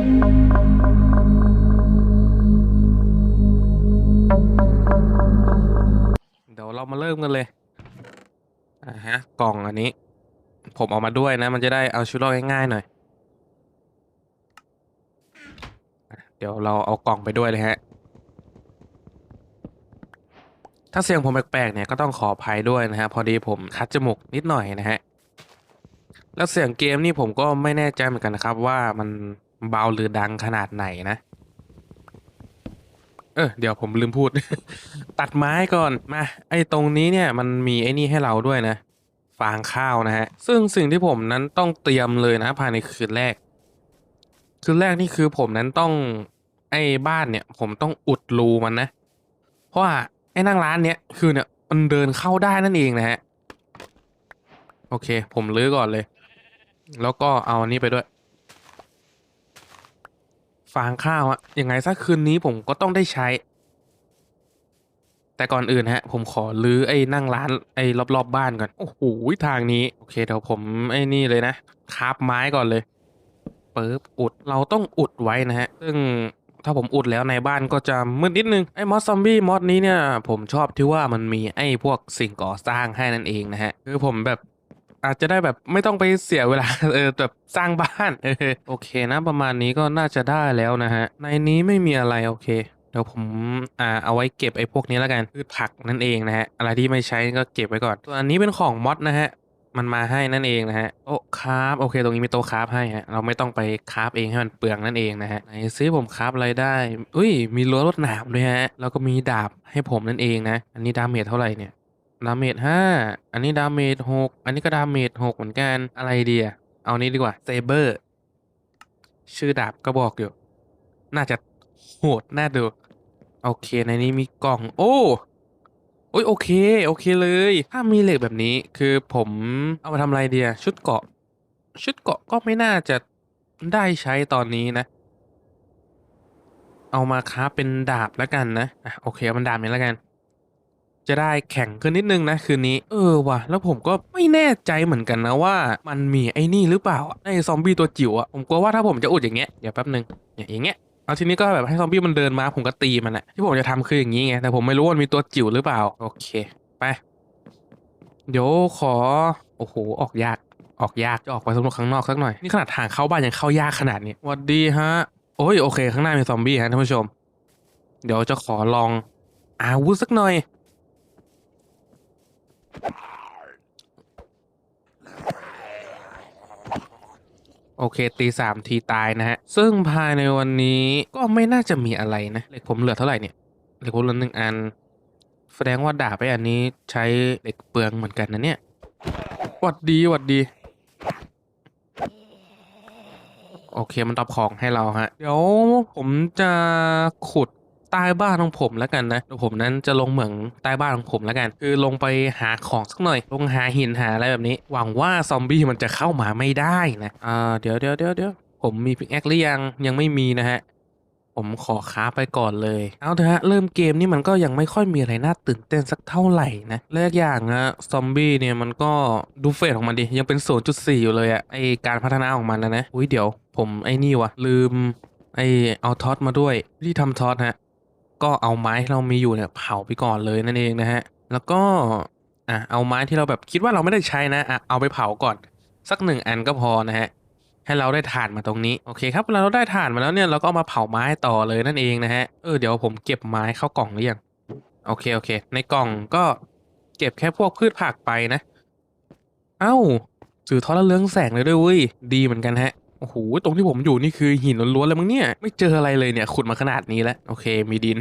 เดี๋ยวเรามาเริ่มกันเลยอ่าฮะ กล่องอันนี้ ผมเอามาด้วยนะ มันจะได้เอาชีวิตรอดง่ายๆหน่อย เดี๋ยวเราเอากล่องไปด้วยเลยฮะ ถ้าเสียงผมแปลกๆเนี่ยก็ต้องขออภัยด้วยนะฮะ พอดีผมคัดจมูกนิดหน่อยนะฮะ แล้วเสียงเกมนี่ผมก็ไม่แน่ใจเหมือนกันนะครับว่ามัน เบาหรือดังขนาดไหนนะ เออเดี๋ยวผมลืมพูด ตัดไม้ก่อนมาไอ้ตรงนี้เนี่ยมันมีไอ้นี่ให้เราด้วยนะ ฟางข้าวนะฮะ ซึ่งสิ่งที่ผมนั้นต้องเตรียมเลยนะภายในคืนแรก คืนแรกนี่คือผมนั้นต้องไอ้บ้านเนี่ย ผมต้องอุดรูมันนะ เพราะว่าไอ้นั่งร้านเนี้ยคือเนี่ยมันเดินเข้าได้นั่นเองนะฮะ โอเค ผมลื้อก่อนเลย แล้วก็เอาอันนี้ไปด้วย ฟางข้าวอะยังไงสักคืนนี้ผมก็ต้องได้ใช้ แต่ก่อนอื่นฮะ ผมขอลื้อไอ้นั่งร้านไอ้รอบๆบบ้านก่อน โอ้โหทางนี้ โอเคเดี๋ยวผมไอ้นี่เลยนะคาบไม้ก่อนเลยปึ๊บอุดเราต้องอุดไว้นะฮะ ซึ่งถ้าผมอุดแล้วในบ้านก็จะมืดนิดนึง ไอ้มอสซอมบี้มอสนี้เนี่ย ผมชอบที่ว่ามันมีไอ้พวกสิ่งก่อสร้างให้นั่นเองนะฮะ คือผมแบบ อาจจะได้แบบไม่ต้องไปเสียเวลาเออแบบสร้างบ้านเออโอเคนะประมาณนี้ก็น่าจะได้แล้วนะฮะ ในนี้ไม่มีอะไรโอเคเดี๋ยวผมอ่าเอาไว้เก็บไอ้พวกนี้แล้วกันพืชผักนั่นเองนะฮะอะไรที่ไม่ใช้ก็เก็บไว้ก่อนส่วอันนี้เป็นของมอดนะฮะมันมาให้นั่นเองนะฮะโต๊ะคราฟโอเค ตรงนี้มีโต๊ะคราฟให้ฮะเราไม่ต้องไปคราฟเองให้มันเปลืองนั่นเองนะฮะไหนซิผมคราฟอะไรได้อุ้ยมีรั้วรวดหนามด้วยฮะแล้วก็มีดาบให้ผมนั่นเองนะ อันนี้ดาเมจเท่าไหร่เนี่ย ดาเมจห้าอันนี้ดาเมจหกอันนี้ก็ดาเมจหกเหมือนกันอะไรดีอะเอานี้ดีกว่าเซเบอร์ชื่อดาบก็บอกอยู่ น่าจะโหดน่าดู โอเคในนี้มีกล่อง โอ้โอ้ยโอเค โอเคเลย ถ้ามีเหล็กแบบนี้คือผมเอามาทำอะไรเดียชุดเกาะ ชุดเกาะก็ไม่น่าจะได้ใช้ตอนนี้นะ เอามาค้าเป็นดาบแล้วกันนะอะโอเคเอามันดาบนี้แล้วกัน จะได้แข่งขึ้นนิดนึงนะคืนนี้ เออว่ะแล้วผมก็ไม่แน่ใจเหมือนกันนะว่า มันมีไอ้นี่หรือเปล่าอะไอ้ซอมบี้ตัวจิ๋วอะผมกลัวว่าถ้าผมจะอุดอย่างเงี้ยเดี๋ยวแป๊บนึงอย่างเงี้ยเอาทีนี้ก็แบบให้ซอมบี้มันเดินมาผมก็ตีมันอะที่ผมจะทำคืออย่างงี้ไงแต่ผมไม่รู้ว่ามันมีตัวจิ๋วหรือเปล่า โอเค ไป เดี๋ยวขอ โอ้โห ออกยาก ออกยากจะออกไปสำรวจข้างนอกสักหน่อย นี่ขนาดทางเข้าบ้านยังเข้ายากขนาดนี้หวัดดีฮะ โอ้ยโอเค ข้างหน้ามีซอมบี้ฮะท่านผู้ชม เดี๋ยวจะขอลองอาวุธสักหน่อย โอเคตีสามทีตายนะฮะ ซึ่งภายในวันนี้ก็ไม่น่าจะมีอะไรนะเหล็กผมเหลือเท่าไหร่เนี่ยเหล็กผมเหลือหนึ่งอัน แสดงว่าดาบไปอันนี้ใช้เหล็กเปลืองเหมือนกันนะเนี่ยหวัดดีหวัดดี โอเคมันตอบของให้เราฮะ เดี๋ยวผมจะขุด ใต้บ้านของผมแล้วกันนะเดี๋ยวผมนั้นจะลงเหมืองใต้บ้านของผมแล้วกัน คือลงไปหาของสักหน่อย ลงหาหินหาอะไรแบบนี้ หวังว่าซอมบี้มันจะเข้ามาไม่ได้นะอ่าเดี๋ยวเดี๋ยวเดี๋ยวเดี๋ยวผมมีพิกแอคหรือยังยังไม่มีนะฮะผมขอค้าไปก่อนเลย เอาเถอะฮะ เริ่มเกมนี่มันก็ยังไม่ค่อยมีอะไรน่าตื่นเต้นสักเท่าไหร่นะแรกอย่างอะซอมบี้เนี่ยมันก็ดูเฟสของมันดิ ยังเป็น 0.4 อยู่เลยอะไอการพัฒนาของมันนะนะ อุ้ยเดี๋ยว ผมไอ้นี่วะลืมไอเอาท็อตมาด้วยวิธีทำท็อตฮะ ก็เอาไม้ที่เรามีอยู่เนี่ยเผาไปก่อนเลยนั่นเองนะฮะ แล้วก็อะเอาไม้ที่เราแบบคิดว่าเราไม่ได้ใช้นะอะเอาไปเผาก่อนสักหนึ่งอันก็พอนะฮะให้เราได้ถ่านมาตรงนี้โอเคครับเวลาเราได้ถ่านมาแล้วเนี่ยเราก็เอามาเผาไม้ต่อเลยนั่นเองนะฮะเออเดี๋ยวผมเก็บไม้เข้ากล่องหรือยังโอเคโอเค ในกล่องก็เก็บแค่พวกพืชผักไปนะ เอ้าสื่อทอดและเรืองแสงเลยด้วยเว้ยดีเหมือนกันฮะ โอ้โห ตรงที่ผมอยู่นี่คือหินล้วนๆเลยมั้งเนี่ย ไม่เจออะไรเลยเนี่ย ขุดมาขนาดนี้แล้ว โอเค มีดิน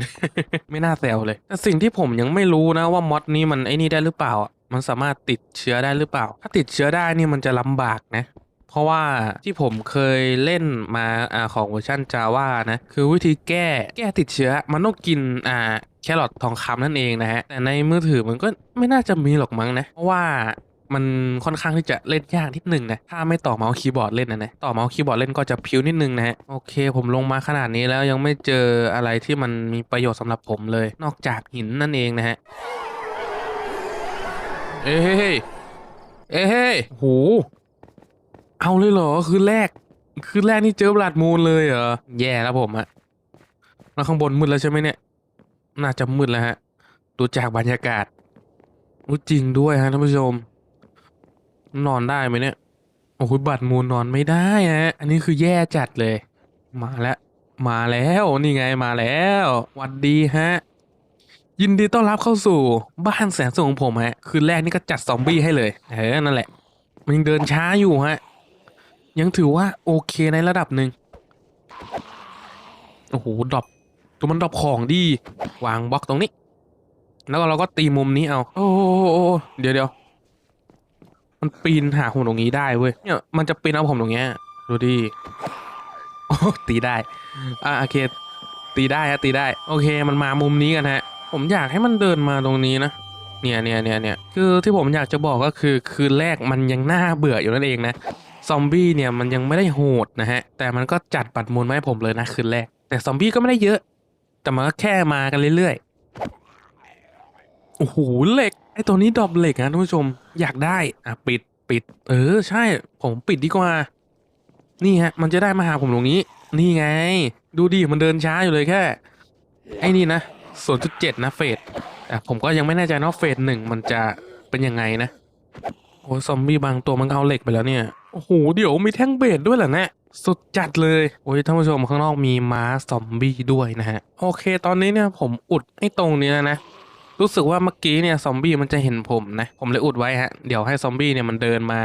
ไม่น่าแซวเลย แต่สิ่งที่ผมยังไม่รู้นะว่ามอดนี้มันไอ้นี่ได้หรือเปล่าอะมันสามารถติดเชื้อได้หรือเปล่า ถ้าติดเชื้อได้นี่มันจะลำบากนะ เพราะว่าที่ผมเคยเล่นมาอ่าของเวอร์ชัน Java นะ คือวิธีแก้แก้ติดเชื้อ มันต้องกินอ่าแครอททองคำนั่นเองนะฮะ แต่ในมือถือมันก็ไม่น่าจะมีหรอกมั้งนะ เพราะว่า มันค่อนข้างที่จะเล่นยากนิดหนึ่งนะถ้าไม่ต่อเมาส์คีย์บอร์ดเล่นนะนะต่อเมาส์คีย์บอร์ดเล่นก็จะพิวนิดนึงนะฮะโอเค ผมลงมาขนาดนี้แล้วยังไม่เจออะไรที่มันมีประโยชน์สำหรับผมเลย นอกจากหินนั่นเองนะฮะเอ้ยเฮ้ยเอ้ยเฮ้โหเอาเลยเหรอคืนแรก คืนแรกนี่เจอบลัดมูนเลยเหรอแย่แล้วผมอะแล้วข้างบนมืดแล้วใช่ไหมเนี่ย น่าจะมืดแล้วฮะดูจากบรรยากาศอู้จริงด้วยฮะท่านผู้ชม นอนได้ไหมเนี่ย โอ้โหบัตรมูลนอนไม่ได้ฮะ อันนี้คือแย่จัดเลย มาแล้ว มาแล้วนี่ไงมาแล้วหวัดดีฮะ ยินดีต้อนรับเข้าสู่บ้านแสนสุขของผมฮะ คืนแรกนี่ก็จัดซอมบี้ให้เลย เออ นั่นแหละ มันยังเดินช้าอยู่ฮะ ยังถือว่าโอเคในระดับหนึ่ง โอ้โหดรอปตัวมันดรอปของดี วางบล็อกตรงนี้ แล้วเราก็ตีมุมนี้เอา โอ้โหเดี๋ยวเดี๋ยว มันปีนหาผมตรงนี้ได้เว้ยเนี่ยมันจะปีนเอาผมตรงเนี้ยดูดิโอ้ตีได้ อะโอเค ตีได้ฮะตีได้ โอเค มันมามุมนี้กันฮะ ผมอยากให้มันเดินมาตรงนี้นะเนี่ยเนี่ยเนี่ยเนี่ยคือที่ผมอยากจะบอกก็คือคืนแรกมันยังน่าเบื่ออยู่นั่นเองนะซอมบี้เนี่ยมันยังไม่ได้โหดนะฮะ แต่มันก็จัดปัดมูลมาให้ผมเลยนะคืนแรก แต่ซอมบี้ก็ไม่ได้เยอะ แต่มันก็แค่มากันเรื่อยๆโอ้โหเหล็ก อ้ตัวนี้ดรอปเหล็กนะท่านผู้ชมอยากได้อะปิดปิด เออใช่ผมปิดดีกว่า นี่ฮะ มันจะได้มาหาผมตรงนี้ นี่ไง ดูดิมันเดินช้าอยู่เลยแค่ ไอ้นี่นะ0.7นะเฟสแต่ผมก็ยังไม่แน่ใจนะว่าเฟสหนึ่งมันจะเป็นยังไงนะโอ้ยซอมบี้บางตัวมันเอาเหล็กไปแล้วเนี่ยโอ้โหเดี๋ยวมีแท่งเบสด้วยเหรอเนี่ยสุดจัดเลย โอ้ยท่านผู้ชมข้างนอกมีม้าซอมบี้ด้วยนะฮะ โอเค ตอนนี้เนี่ยผมอุดไอ้ตรงนี้แล้วนะ รู้สึกว่าเมื่อกี้เนี่ยซอมบี้มันจะเห็นผมนะ ผมเลยอุดไว้ฮะ เดี๋ยวให้ซอมบี้เนี่ยมันเดินมา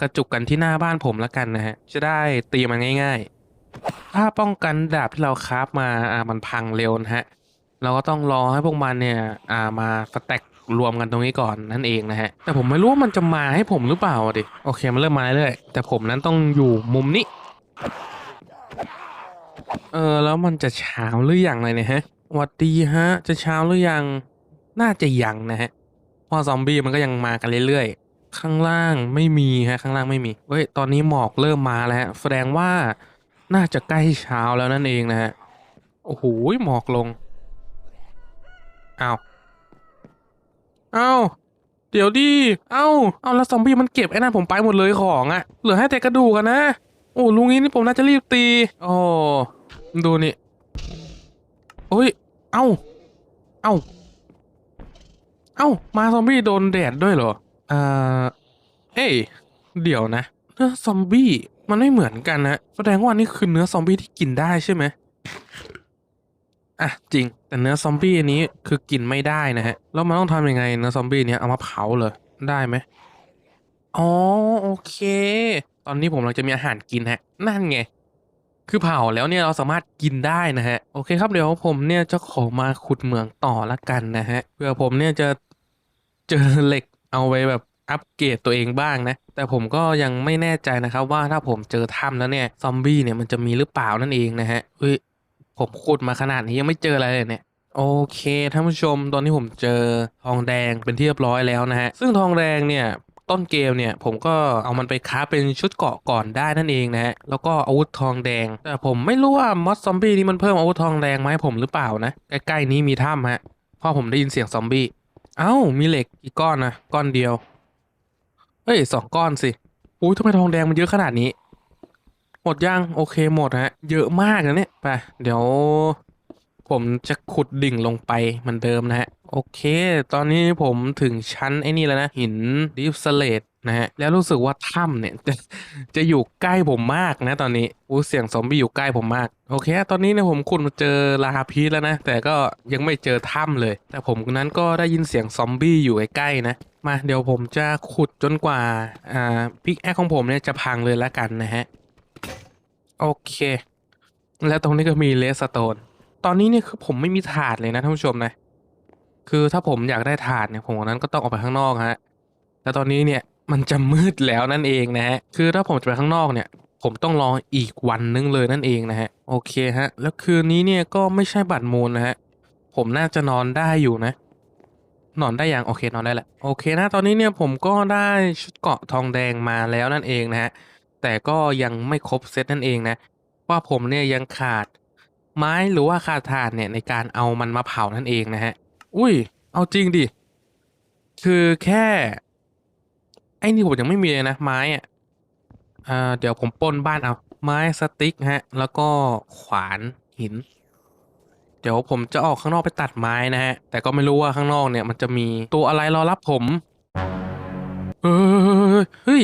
กระจุกกันที่หน้าบ้านผมแล้วกันนะฮะ จะได้ตีมันง่าย ๆ ถ้าป้องกันดาบที่เราคราฟมาอ่ามันพังเร็วนะฮะ เราก็ต้องรอให้พวกมันเนี่ยอ่ามาสแต็กรวมกันตรงนี้ก่อนนั่นเองนะฮะ แต่ผมไม่รู้ว่ามันจะมาให้ผมหรือเปล่าดิ โอเคมันเริ่มมาเรื่อยๆแต่ผมนั้นต้องอยู่มุมนี้ เออแล้วมันจะเช้าหรือยังเลยเนี่ยฮะวัดดีฮะ จะเช้าหรือยัง น่าจะยังนะฮะเพราะซอมบี้มันก็ยังมากันเรื่อยๆ ข้างล่างไม่มีฮะข้างล่างไม่มีเฮ้ยตอนนี้หมอกเริ่มมาแล้วฮะแสดงว่าน่าจะใกล้เช้าแล้วนั่นเองนะฮะโอ้โหหมอกลงอ้าวอ้าวเดี๋ยวดิเอ้าเอ้าแล้วซอมบี้มันเก็บไอ้นั่นผมไปหมดเลยของอะเหลือให้แต่กระดูกอะนะโอ้ลุงนี้นี่ผมน่าจะรีบตีโอ้ดูนี่โอ้ยเอ้าเอ้า เอ้า มาซอมบี้โดนแดดด้วยเหรออ่าเอ้ยเดี๋ยวนะ เนื้อซอมบี้มันไม่เหมือนกันนะ แสดงว่านี่คือเนื้อซอมบี้ที่กินได้ใช่ไหมอะจริง แต่เนื้อซอมบี้อันนี้คือกินไม่ได้นะฮะ แล้วมันต้องทำยังไงเนื้อซอมบี้เนี้ยเอามาเผาเลยได้ไหมอ๋อโอเค ตอนนี้ผมกำลังจะมีอาหารกินฮะ นั่นไง คือเผาแล้วเนี่ยเราสามารถกินได้นะฮะ โอเคครับเดี๋ยวผมเนี่ยจะขอมาขุดเหมืองต่อละกันนะฮะ เพื่อผมเนี่ยจะ เจอเหล็กเอาไว้แบบอัปเกรดตัวเองบ้างนะ แต่ผมก็ยังไม่แน่ใจนะครับว่าถ้าผมเจอถ้ำแล้วเนี่ยซอมบี้เนี่ยมันจะมีหรือเปล่านั่นเองนะฮะเฮ้ยผมขุดมาขนาดนี้ยังไม่เจออะไรเลยเนี่ยโอเคท่านผู้ชมตอนนี้ผมเจอทองแดงเป็นที่เรียบร้อยแล้วนะฮะซึ่งทองแดงเนี่ยต้นเกมเนี่ยผมก็เอามันไปค้าเป็นชุดเกาะก่อนได้นั่นเองนะฮะแล้วก็อาวุธทองแดง แต่ผมไม่รู้ว่ามอสซอมบี้นี่มันเพิ่มอาวุธทองแดงมาให้ผมหรือเปล่านะใกล้ๆนี้มีถ้ำฮะเพราะผมได้ยินเสียงซอมบี้ เอ้า มีเหล็กกี่ก้อนนะก้อนเดียว เฮ้ยสองก้อนสิอุ้ยทำไมทองแดงมันเยอะขนาดนี้ หมดยังโอเคหมดฮะ เยอะมากนะเนี่ยไปเดี๋ยว ผมจะขุดดิ่งลงไปเหมือนเดิมนะฮะ โอเค ตอนนี้ผมถึงชั้นไอ้นี่แล้วนะ หินดิฟสเลต นะฮะแล้วรู้สึกว่าถ้ำเนี่ยจะจะอยู่ใกล้ผมมากนะตอนนี้อู้เสียงซอมบี้อยู่ใกล้ผมมาก โอเค ตอนนี้เนี่ยผมขุดมาเจอลาพีแล้วนะ แต่ก็ยังไม่เจอถ้ำเลย แต่ผมนั้นก็ได้ยินเสียงซอมบี้อยู่ใกล้ๆนะมาเดี๋ยวผมจะขุดจนกว่าอ่าพิกแอคของผมเนี่ยจะพังเลยแล้วกันนะฮะโอเค แล้วตรงนี้ก็มีเลสโตนตอนนี้เนี่ยคือผมไม่มีถาดเลยนะท่านผู้ชมนะคือถ้าผมอยากได้ถาดเนี่ยผมนั้นก็ต้องออกไปข้างนอกฮะแต่ตอนนี้เนี่ย มันจะมืดแล้วนั่นเองนะฮะ คือถ้าผมจะไปข้างนอกเนี่ย ผมต้องรออีกวันนึงเลยนั่นเองนะฮะ โอเคฮะ แล้วคืนนี้เนี่ยก็ไม่ใช่บัตรมูลนะฮะ ผมน่าจะนอนได้อยู่นะ นอนได้ยังโอเคนอนได้แหละ โอเคนะ ตอนนี้เนี่ยผมก็ได้ชุดเกาะทองแดงมาแล้วนั่นเองนะฮะ แต่ก็ยังไม่ครบเซตนั่นเองนะ ว่าผมเนี่ยยังขาดไม้หรือว่าขาดถ่านเนี่ยในการเอามันมาเผานั่นเองนะฮะ อุ้ย เอาจริงดิ คือแค่ ไอ้นี่ผมยังไม่มีเลยนะไม้อะอ่าเดี๋ยวผมป้นบ้านเอา ไม้สติ๊กฮะ แล้วก็ขวานหิน เดี๋ยวผมจะออกข้างนอกไปตัดไม้นะฮะ แต่ก็ไม่รู้ว่าข้างนอกเนี่ย มันจะมีตัวอะไรรอรับผมเฮ้ยเฮ้ย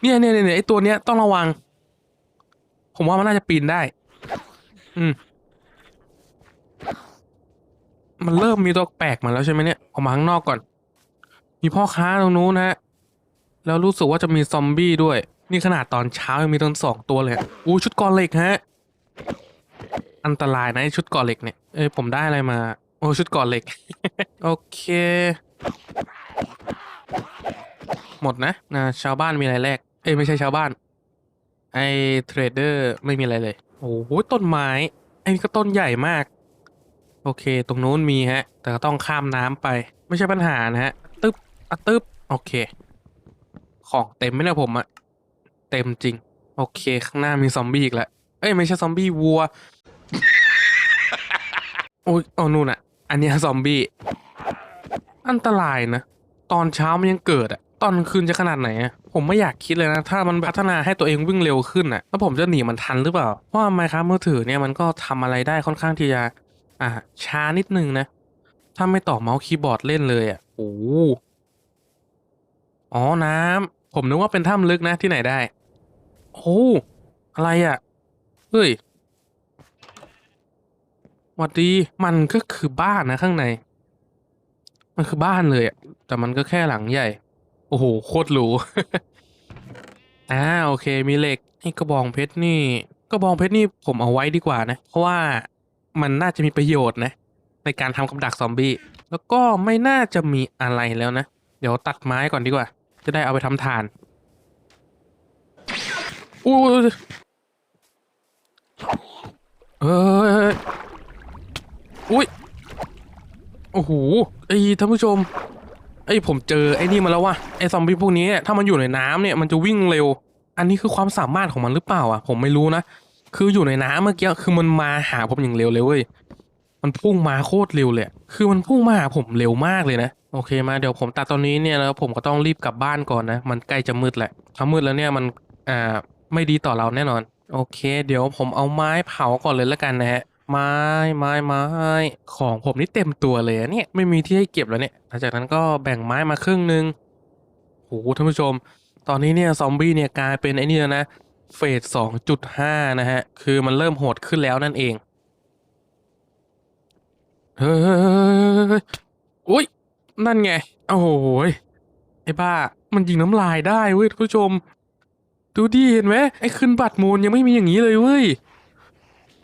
เนี่ยเนี่ยเนี่ยไอตัวเนี้ยต้องระวัง ผมว่ามันน่าจะปีนได้ อืมมันเริ่มมีตัวแปลกมาแล้วใช่ไหมเนี่ยออกมาข้างนอกก่อน มีพ่อค้าตรงนู้นนะฮะ แล้วรู้สึกว่าจะมีซอมบี้ด้วย นี่ขนาดตอนเช้ายังมีตั้งสองตัวเลยอู้ชุดกอเหล็กฮะ อันตรายนะไอชุดกอเหล็กเนี่ย เอ้ยผมได้อะไรมา โอ้ชุดกอเหล็ก โอเค หมดนะนะชาวบ้านมีอะไรแลกเอ้ยไม่ใช่ชาวบ้าน ไอเทรดเดอร์ไม่มีอะไรเลย โอ้โหต้นไม้ ไอ้นี่ก็ต้นใหญ่มาก โอเค ตรงนู้นมีฮะ แต่ก็ต้องข้ามน้ำไป ไม่ใช่ปัญหานะฮะ ตึ๊บอะตึ๊บ โอเค ของเต็มไหมเนี่ยผมอะเต็มจริง โอเค ข้างหน้ามีซอมบี้อีกแล้วเอ้ยไม่ใช่ซอมบี้วัวโอ้ยเอานู่นอะอันเนี้ยซอมบี้อันตรายนะตอนเช้ามันยังเกิดอะตอนกลางคืนจะขนาดไหนอะผมไม่อยากคิดเลยนะ ถ้ามันพัฒนาให้ตัวเองวิ่งเร็วขึ้นอะแล้วผมจะหนีมันทันหรือเปล่า เพราะว่าไมครับมือถือเนี่ยมันก็ทำอะไรได้ค่อนข้างที่จะอ่าช้านิดนึงนะ ถ้าไม่ต่อเมาส์คีย์บอร์ดเล่นเลยอะโอ้โหอ๋อน้ำ ผมนึกว่าเป็นถ้ำลึกนะที่ไหนได้ โอ้อะไรอะเฮ้ยหวัดดีมันก็คือบ้านนะข้างใน มันคือบ้านเลยอะแต่มันก็แค่หลังใหญ่ โอ้โห โคตรหรูอ่าโอเคมีเหล็กไอ้กระบองเพชรนี่กระบองเพชรนี่ผมเอาไว้ดีกว่านะ เพราะว่ามันน่าจะมีประโยชน์นะ ในการทำกับดักซอมบี้แล้วก็ไม่น่าจะมีอะไรแล้วนะ เดี๋ยวตัดไม้ก่อนดีกว่า จะได้เอาไปทำฐานอู้เอ้ยอุ้ย โอ้โห ไอ้ท่านผู้ชม ไอ้ผมเจอไอ้นี่มาแล้วว่ะ ไอ้ซอมบี้พวกนี้ ถ้ามันอยู่ในน้ำเนี่ยมันจะวิ่งเร็ว อันนี้คือความสามารถของมันหรือเปล่าอะ ผมไม่รู้นะ คืออยู่ในน้ำเมื่อกี้ คือมันมาหาผมอย่างเร็วเลยเว้ย มันพุ่งมาโคตรเร็วเลย คือมันพุ่งมาหาผมเร็วมากเลยนะ โอเคมาเดี๋ยวผมตัดตอนนี้เนี่ยแล้วผมก็ต้องรีบกลับบ้านก่อนนะ มันใกล้จะมืดแหละถ้ามืดแล้วเนี่ยมันอ่าไม่ดีต่อเราแน่นอน โอเค เดี๋ยวผมเอาไม้เผาก่อนเลยแล้วกันนะฮะ ไม้ไม้ไม้ของผมนี่เต็มตัวเลยเนี่ยไม่มีที่ให้เก็บแล้วเนี่ยหลังจากนั้นก็แบ่งไม้มาครึ่งหนึงโหท่านผู้ชม ตอนนี้เนี่ยซอมบี้เนี่ยกลายเป็นไอ้นี่แล้วนะเฟสสองจุดห้านะฮะ คือมันเริ่มโหดขึ้นแล้วนั่นเอง เฮ้ยอุ้ย นั่นไง โอ้โหไอ้บ้า มันยิงน้ำลายได้เว้ยท่านผู้ชม ดูดิเห็นไหมไอ้ขึ้นบัตรมูลยังไม่มีอย่างนี้เลยเว้ย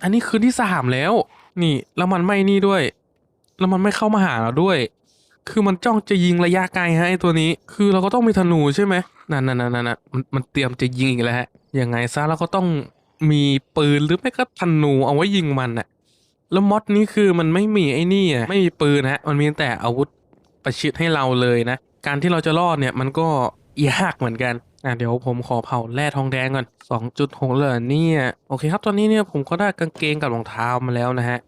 อันนี้คืนที่สามแล้ว นี่แล้วมันไม่นี่ด้วย แล้วมันไม่เข้ามาหาเราด้วย คือมันจ้องจะยิงระยะไกลฮะไอ้ตัวนี้ คือเราก็ต้องมีธนูใช่ไหมนั่นนั่นนั่นนั่นมันมันเตรียมจะยิงอีกแล้วฮะยังไงซะเราก็ต้องมีปืนหรือไม่ก็ธนูเอาไว้ยิงมันอะ แล้วมอดนี้คือมันไม่มีไอ้นี่อะไม่มีปืนฮะ มันมีแต่อาวุธประชิดให้เราเลยนะ การที่เราจะรอดเนี่ยมันก็ยากเหมือนกันอะเดี๋ยวผมขอเผาแร่ทองแดงก่อนสองจุดหกเลยเนี่ยโอเคครับตอนนี้เนี่ยผมก็ได้กางเกงกับรองเท้ามาแล้วนะฮะ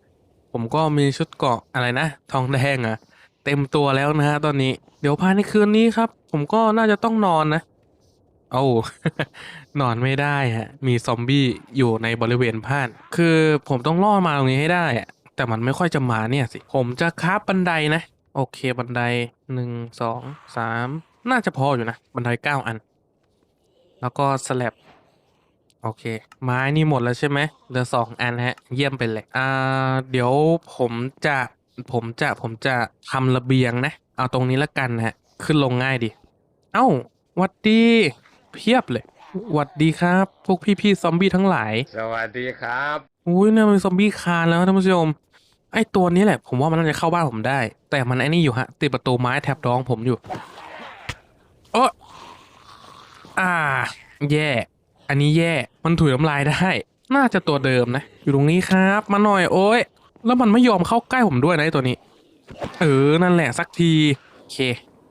ผมก็มีชุดเกาะอะไรนะ ทองแดงอะเต็มตัวแล้วนะฮะตอนนี้ เดี๋ยวภายในคืนนี้ครับ ผมก็น่าจะต้องนอนนะ อ้นอนไม่ได้ฮะ มีซอมบี้อยู่ในบริเวณบ้าน คือผมต้องล่อมาตรงนี้ให้ได้อะแต่มันไม่ค่อยจะมาเนี่ยสิ ผมจะคาบบันไดนะ โอเคบันไดหนึ่งสองสามน่าจะพออยู่นะ บันไดเก้าอัน แล้วก็สแลบโอเค ไม้นี่หมดแล้วใช่ไหมเหลือสองอันฮะ เยี่ยมไปเลย อ่า เดี๋ยวผมจะผมจะผมจะทำระเบียงนะ เอาตรงนี้ละกันนะฮะ ขึ้นลงง่ายดี เอ้าวัดดี เพียบเลยหวัดดีครับ พวกพี่ๆซอมบี้ทั้งหลาย สวัสดีครับอุ้ยเนี่ยมันซอมบี้คานแล้วท่านผู้ชม ไอตัวนี้แหละ ผมว่ามันน่าจะเข้าบ้านผมได้ แต่มันไอ้นี่อยู่ฮะติดประตูไม้แถบรองผมอยู่เอออ่า แย่ อันนี้แย่ มันถุยน้ำลายได้ น่าจะตัวเดิมนะ อยู่ตรงนี้ครับ มาหน่อยโอ้ย แล้วมันไม่ยอมเข้าใกล้ผมด้วยนะไอ้ตัวนี้ เออ นั่นแหละสักที โอเค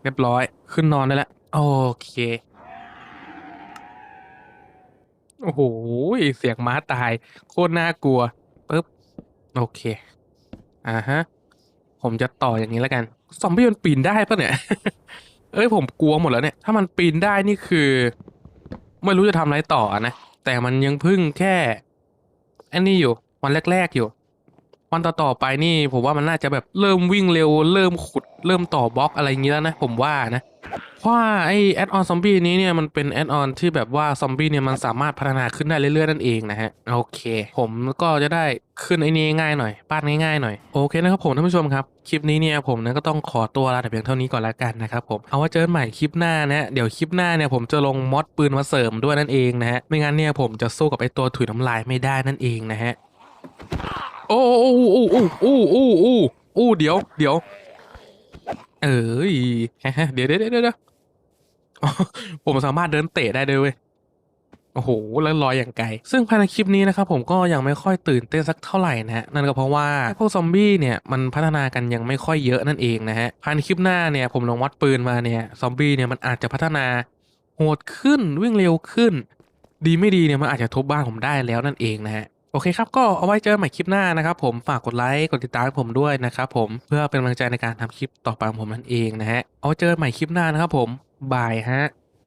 เรียบร้อย ขึ้นนอนได้แล้ว โอเค โอ้โหเสียงม้าตาย โคตรน่ากลัวปึ๊บโอเค อ่าฮะ ผมจะต่ออย่างนี้แล้วกัน ซอมบี้มันปีนได้ปะเนี่ย เอ้ยผมกลัวหมดแล้วเนี่ย ถ้ามันปีนได้นี่คือ ไม่รู้จะทำอะไรต่อนะ แต่มันยังพึ่งแค่อันนี้อยู่ วันแรก ๆอยู่ วันต่อๆไปนี่ ผมว่ามันน่าจะแบบเริ่มวิ่งเร็ว เริ่มขุด เริ่มต่อบล็อกอะไรอย่างนี้แล้วนะ ผมว่านะ ราะว่าไอแอดออนซอมบี้นี้เนี่ยมันเป็นแอดออนที่แบบว่าซอมบี้เนี่ยมันสามารถพัฒนาขึ้นได้เรื่อยๆนั่นเองนะฮะโอเค ผมก็จะได้ขึ้นไอ้นี้ง่ายหน่อยป้านง่ายๆหน่อยโอเคนะครับผมท่านผู้ชมครับคลิปนี้เนี่ยผมนะก็ต้องขอตัวลาแต่เพียงเท่านี้ก่อนแล้วกันนะครับผมเอาไว่าเจอกันใหม่คลิปหน้านะฮะเดี๋ยวคลิปหน้าเนี่ยผมจะลงมอดปืนมาเสริมด้วยนั่นเองนะฮะไม่งั้นเนี่ยผมจะสู้กับไอตัวถุยน้ำลายไม่ได้นั่นเองนะฮะโอ้โอ้โอ้โอ้โอ้โอ้โอ้โอ้เดี๋ยวเดี๋ยวเอ้ยเดี๋ยวเดี๋ยวเดี๋ยวเดี๋ยว ผมสามารถเดินเตะได้ด้วยเวยโอ้โหแล้วลอยอย่างไกล ซึ่งภายในคลิปนี้นะครับผมก็ยังไม่ค่อยตื่นเต้นสักเท่าไหร่นะฮะนั่นก็เพราะว่าพวกซอมบี้เนี่ยมันพัฒนากันยังไม่ค่อยเยอะนั่นเองนะฮะภายในคลิปหน้าเนี่ยผมลองวัดปืนมาเนี่ยซอมบี้เนี่ยมันอาจจะพัฒนาโหดขึ้นวิ่งเร็วขึ้น ดีไม่ดีเนี่ยมันอาจจะทุบบ้านผมได้แล้วนั่นเองนะฮะโอเคครับก็เอาไว้เจอใหม่คลิปหน้านะครับผมฝากกดไลค์กดติดตามผมด้วยนะครับผมเพื่อเป็นกำลังใจในการทำคลิปต่อไปของผมนั่นเองนะฮะเอาไว้เจอใหม่คลิปหน้านะครับผม บ่ายฮะ